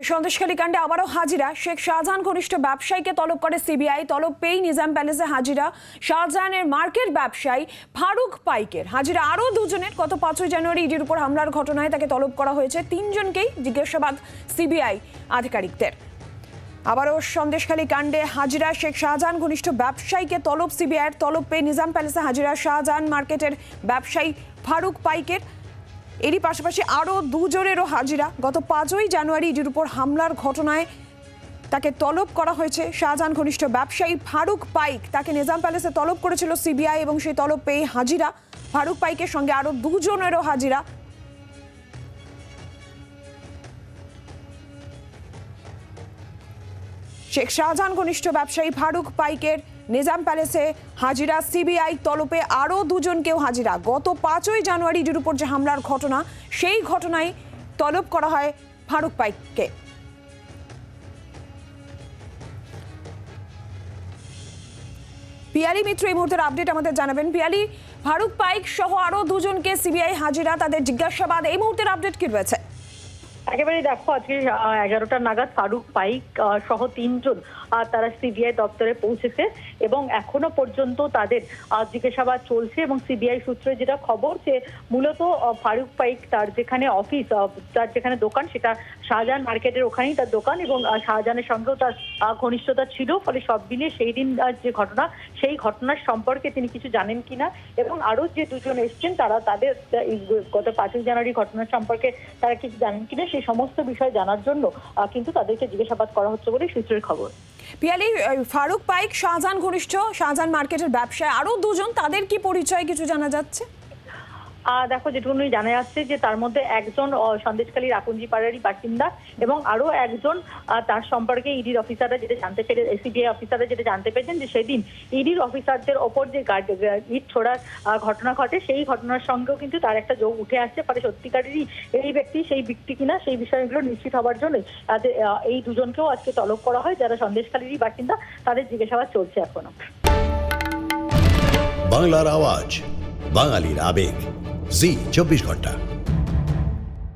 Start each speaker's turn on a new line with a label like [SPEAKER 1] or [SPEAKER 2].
[SPEAKER 1] সন্দেশখালী কাণ্ডে আবারও হাজিরা। শেখ শাহজাহান ঘনিষ্ঠ ব্যবসায়ীকে তলব করে সিবিআই। তলব পেয়ে নিজাম প্যালেসে হাজিরা। শাহজাহানের মার্কেট ব্যবসায়ী ফারুক পাইকের। হাজিরা আরও দুজনের। গত পাঁচই জানুয়ারি ইডির উপর হামলার ঘটনায় তাকে তলব করা হয়েছে। তিনজনকেই জিজ্ঞাসাবাদ সিবিআই আধিকারিকদের। আবারও সন্দেশখালী কাণ্ডে হাজিরা। শেখ শাহজাহান ঘনিষ্ঠ ব্যবসায়ীকে তলব সিবিআইয়ের তলব পেয়ে নিজাম প্যালেসে হাজিরা। শাহজাহান মার্কেটের ব্যবসায়ী ফারুক পাইকের। এরই পাশাপাশি আরও দুজনেরও হাজিরা। গত পাঁচই জানুয়ারি ইডির উপর হামলার ঘটনায় তাকে তলব করা হয়েছে। শাহজাহান ঘনিষ্ঠ ব্যবসায়ী ফারুক পাইক তাকে নিজাম প্যালেসে তলব করেছিল সিবিআই এবং সেই তলব পেয়ে হাজিরা। ফারুক পাইকের সঙ্গে আরও দুজনেরও হাজিরা। শেখ শাহজাহান ঘনিষ্ঠ ব্যবসায়ী ফারুক পাইকের নিজাম প্যালেসে হাজিরা সিবিআই তলপে আরও দুজনকেও হাজিরা। গত পাঁচই জানুয়ারি ইডির উপর যে হামলার ঘটনা, সেই ঘটনায় তলব করা হয় ফারুক পাইককে। পিয়ালি মিত্র, এই মুহূর্তের আপডেট আমাদের জানাবেন। পিয়ালি, ফারুক পাইক সহ আরও দুজনকে সিবিআই হাজিরা, তাদের জিজ্ঞাসাবাদ, এই মুহূর্তের আপডেট কি রয়েছে?
[SPEAKER 2] একেবারে দেখো, আজকে এগারোটা নাগাদ ফারুক পাইক সহ তিনজন তারা সিবিআই দপ্তরে পৌঁছেছে এবং এখনও পর্যন্ত তাদের জিজ্ঞাসাবাদ চলছে এবং সিবিআই সূত্রে যেটা খবর যে মূলত ফারুক পাইক তার যেখানে অফিস তার যেখানে দোকান সেটা শাহজাহান মার্কেটের ওখানেই তার দোকান এবং শাহজাহানের সঙ্গেও তার ঘনিষ্ঠতা ছিল, ফলে সব মিলিয়ে সেই দিন যে ঘটনা, সেই ঘটনার সম্পর্কে তিনি কিছু জানেন কিনা এবং আরও যে দুজন এসছেন তারা তাদের গত পাঁচই জানুয়ারি ঘটনা সম্পর্কে তারা কিছু জানেন কিনা সেই সমস্ত বিষয় জানার জন্য কিন্তু তাদেরকে জিজ্ঞাসাবাদ করা হচ্ছে বলে সূত্রের খবর।
[SPEAKER 1] পিয়ালি ফারুক পাইক, শাহজাহান ঘনিষ্ঠ, শাহজাহান মার্কেটের ব্যবসায় আরও দুজন, তাদের কি পরিচয় কিছু জানা যাচ্ছে?
[SPEAKER 2] দেখো যেটুকুনি জানা যাচ্ছে যে তার মধ্যে একজন আহ, সন্দেশখালীর আকুঞ্জি পাড়ারই বাসিন্দা এবং আরও একজন তার সম্পর্কে ইডির অফিসাররা যেটা জানতে পেরে সিবিআই অফিসাররা যেটা জানতে পেরেছেন যে সেদিন ইডির অফিসারদের ওপর যে ইট ছোড়ার ঘটনা ঘটে সেই ঘটনার সঙ্গেও কিন্তু তার একটা যোগ উঠে আসছে। ফলে সত্যিকারেরই এই ব্যক্তি সেই ব্যক্তি কিনা সেই বিষয়গুলো নিশ্চিত হওয়ার জন্য তাদের এই দুজনকেও আজকে তলব করা হয়। যারা সন্দেশকালীরই বাসিন্দা তাদের জিজ্ঞাসাবাদ চলছে এখনও।
[SPEAKER 3] বাংলার আওয়াজ বাঙালির আবেগ। জি চব্বিশ ঘণ্টা।